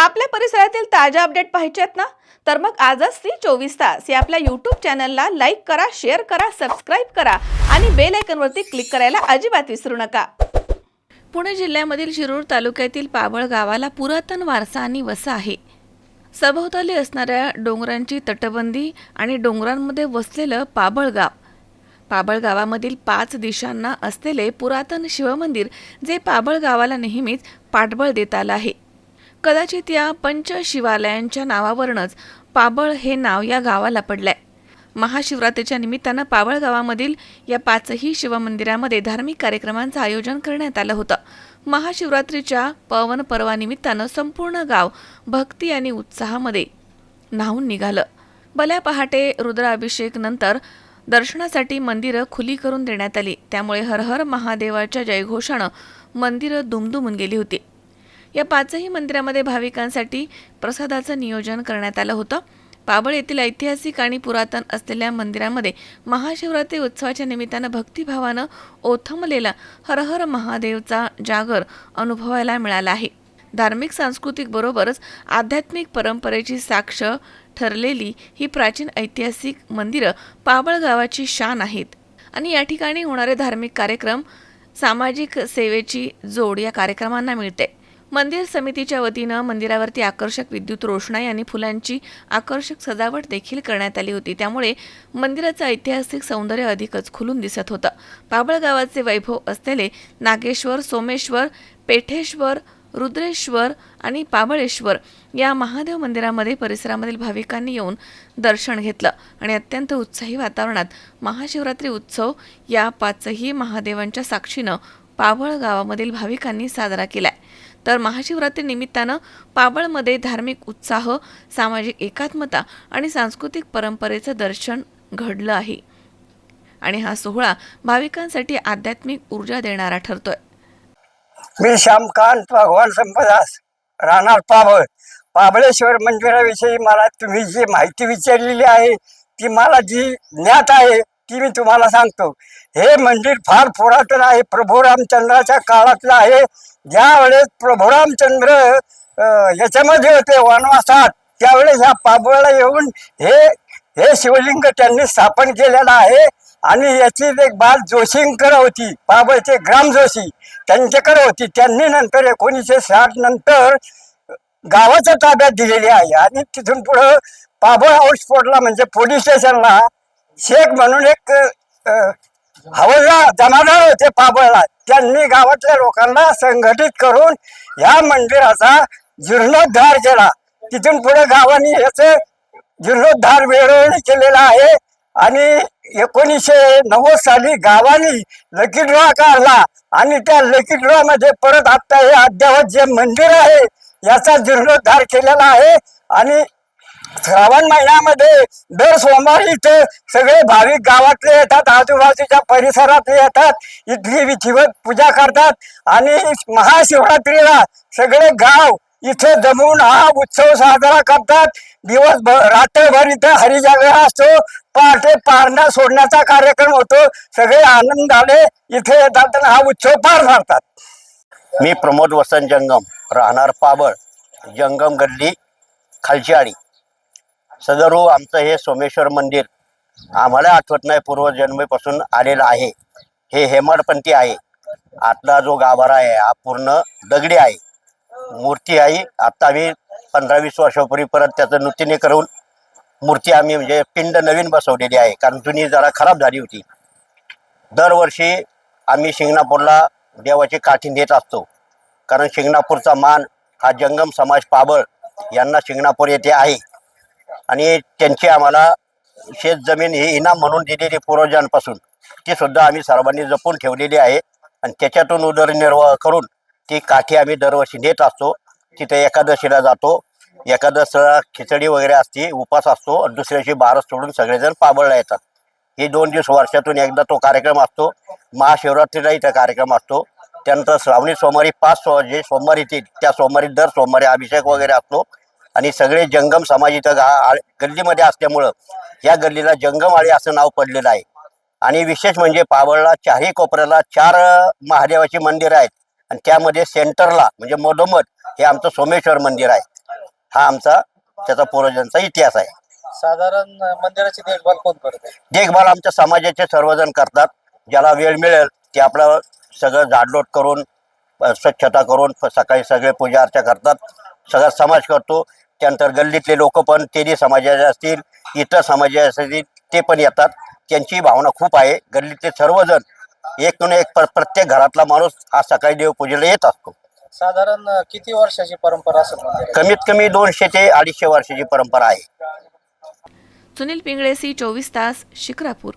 आपल्या परिसरातील ताज्या अपडेट पाहिजेत ना? तर मग आजच ती चोवीस तास या आपल्या यूट्यूब चॅनलला लाईक करा शेअर करा सबस्क्राईब करा आणि बेल आयकनवरती क्लिक करायला अजिबात विसरू नका. पुणे जिल्ह्यामधील शिरूर तालुक्यातील पाबळ गावाला पुरातन वारसा आणि वसा आहे. सभोवताली असणाऱ्या डोंगरांची तटबंदी आणि डोंगरांमध्ये वसलेलं पाबळ गाव. पाबळ गावामधील पाच दिशांना असलेले पुरातन शिवमंदिर जे पाबळ गावाला नेहमीच पाठबळ देत आलं आहे. कदाचित या पंच शिवालयांच्या नावावरूनच पाबळ हे नाव या गावाला पडलंय. महाशिवरात्रीच्या निमित्तानं पाबळ गावामधील या पाचही शिवमंदिरामध्ये धार्मिक कार्यक्रमांचं आयोजन करण्यात आलं होतं. महाशिवरात्रीच्या पवन पर्वानिमित्तानं संपूर्ण गाव भक्ती आणि उत्साहामध्ये न्हावून निघालं. भल्या पहाटे रुद्राभिषेक नंतर दर्शनासाठी मंदिरं खुली करून देण्यात आली. त्यामुळे हर हर महादेवाच्या जयघोषानं मंदिरं दुमदुमून गेली होती. या पाचही मंदिरामध्ये भाविकांसाठी प्रसादाचं नियोजन करण्यात आलं होतं. पाबळ येथील ऐतिहासिक आणि पुरातन असलेल्या मंदिरामध्ये महाशिवरात्री उत्सवाच्या निमित्तानं भक्तिभावानं ओथंबलेला हरहर महादेवचा जागर अनुभवायला मिळाला आहे. धार्मिक सांस्कृतिक बरोबरच आध्यात्मिक परंपरेची साक्ष ठरलेली ही प्राचीन ऐतिहासिक मंदिरं पाबळ गावाची शान आहेत. आणि या ठिकाणी होणारे धार्मिक कार्यक्रम सामाजिक सेवेची जोड या कार्यक्रमांना मिळते. मंदिर समितीच्या वतीनं मंदिरावरती आकर्षक विद्युत रोषणाई आणि फुलांची आकर्षक सजावट देखील करण्यात आली होती. त्यामुळे मंदिराचं ऐतिहासिक सौंदर्य अधिकच खुलून दिसत होतं. पाबळ गावाचे वैभव असलेले नागेश्वर सोमेश्वर पेठेश्वर रुद्रेश्वर आणि पाबळेश्वर या महादेव मंदिरामध्ये परिसरामधील भाविकांनी येऊन दर्शन घेतलं आणि अत्यंत उत्साही वातावरणात महाशिवरात्री उत्सव या पाचही महादेवांच्या साक्षीनं पाबळ गावामधील भाविकांनी साजरा केलाय. तर महाशिवरात्री निमित्तानं पाबळमध्ये धार्मिक उत्साह सामाजिक एकात्मता आणि सांस्कृतिक परंपरेचं दर्शन घडलं आहे. आणि हा सोहळा भाविकांसाठी आध्यात्मिक ऊर्जा देणारा ठरतोय. मी श्यामकांत भगवान संपदास राहणार पाबळ. पाबळेश्वर मंदिराविषयी मला तुम्ही जी माहिती विचारलेली आहे ती मला जी ज्ञात आहे ती मी तुम्हाला सांगतो हे मंदिर फार पुरातन आहे. प्रभू रामचंद्राच्या काळातलं आहे. ज्यावेळेस प्रभू रामचंद्र याच्यामध्ये होते वनवासात त्यावेळेस ह्या पाबळला येऊन हे हे शिवलिंग त्यांनी स्थापन केलेलं आहे. आणि याची देखभाल जोशींकडे होती. पाबळचे ग्राम जोशी त्यांच्याकडे होती. त्यांनी नंतर एकोणीसशे साठ नंतर गावाच्या ताब्यात दिलेली आहे. आणि तिथून पुढं पाबळ हाऊसपोर्टला म्हणजे पोलीस स्टेशनला. शेख म्हणून एक अं, जमादार होते पाबळला त्यांनी गावातल्या लोकांना संघटित करून या मंदिराचा जीर्णोद्धार केला. तिथून पुढे गावाने याचे जीर्णोद्धार वेळोवेळी केलेला आहे. आणि एकोणीसशे नव्वद साली गावाने लकी ड्रॉ काढला. आणि त्या लकी ड्रॉ मध्ये परत आता हे अद्यावत जे मंदिर आहे याचा जीर्णोद्धार केलेला आहे. आणि श्रावण महिन्यामध्ये दर सोमवारी इथे सगळे भाविक गावातले येतात आजूबाजूच्या परिसरातले येतात. इथली विधिवत पूजा करतात आणि महाशिवरात्रीला सगळे गाव इथे जमून हा उत्सव साजरा करतात. दिवसभर रात्रभर इथे हरिजागरण असतो. पहाटे पारणा सोडण्याचा कार्यक्रम होतो. सगळे आनंद आले इथे येतात हा उत्सव पार पाडतात मी प्रमोद वसंत जंगम राहणार पाबळ जंगम गल्ली खालची आडी. सदरू आमचं हे सोमेश्वर मंदिर आम्हाला आठवत नाही पूर्वजन्मेपासून आलेलं आहे. हे हेमाडपंथी आहे. आतला जो गाभारा आहे हा पूर्ण दगडी आहे. मूर्ती आहे. आत्ता आम्ही पंधरा वीस वर्षापूर्वी परत त्याचं नूतनी करून मूर्ती आम्ही म्हणजे पिंड नवीन बसवलेली आहे. कारण जुनी जरा खराब झाली होती. दरवर्षी आम्ही शिंगणापूरला देवाची काठी नेत असतो. कारण शिंगणापूरचा मान हा जंगम समाज पाबळ यांना शिंगणापूर येथे आहे. आणि त्यांची आम्हाला शेत जमीन ही इनाम म्हणून दिलेली पूर्वजांपासून ती सुद्धा आम्ही सर्वांनी जपून ठेवलेली आहे. आणि त्याच्यातून उदरनिर्वाह करून ती काठी आम्ही दरवर्षी नेत असतो. तिथे एकादशीला जातो. एकादशीला खिचडी वगैरे असते उपास असतो आणि दुसऱ्याशी बारस सोडून सगळेजण पाबळला येतात. हे दोन दिवस वर्षातून एकदा तो कार्यक्रम असतो. महाशिवरात्रीला इथं कार्यक्रम असतो. त्यानंतर श्रावणी सोमवारी पाच सो जे सोमवारी येतील त्या सोमवारी दर सोमवारी अभिषेक वगैरे असतो. आणि सगळे जंगम समाज इथं गल्लीमध्ये असल्यामुळं या गल्लीला जंगमआळी असं नाव पडलेलं आहे. आणि विशेष म्हणजे पावळला चारही कोपऱ्याला चार महादेवाची मंदिरं आहेत. आणि त्यामध्ये सेंटरला म्हणजे मधोमध हे आमचं सोमेश्वर मंदिर आहे. हा आमचा त्याचा पूर्वजांचा इतिहास आहे. साधारण मंदिराची देखभाल कोण करत? देखभाल आमच्या समाजाचे सर्वजण करतात. ज्याला वेळ मिळेल ते आपलं सगळं झाडलोट करून स्वच्छता करून सकाळी सगळे पूजा अर्चा करतात. सगळा समाज करतो. त्यानंतर गल्लीतले लोक पण तेली समाजाचे असतील इतर समाजाचे असतील ते पण येतात. त्यांची भावना खूप आहे. गल्लीतले सर्वजण एक न एक प्र- प्रत्येक घरातला माणूस हा सकाळी देवपूजेला येत असतो. साधारण किती वर्षाची परंपरा असेल मंदिर कमीत कमी दोनशे ते अडीचशे वर्षाची परंपरा आहे. सुनील पिंगळे सी चोवीस तास शिक्रापूर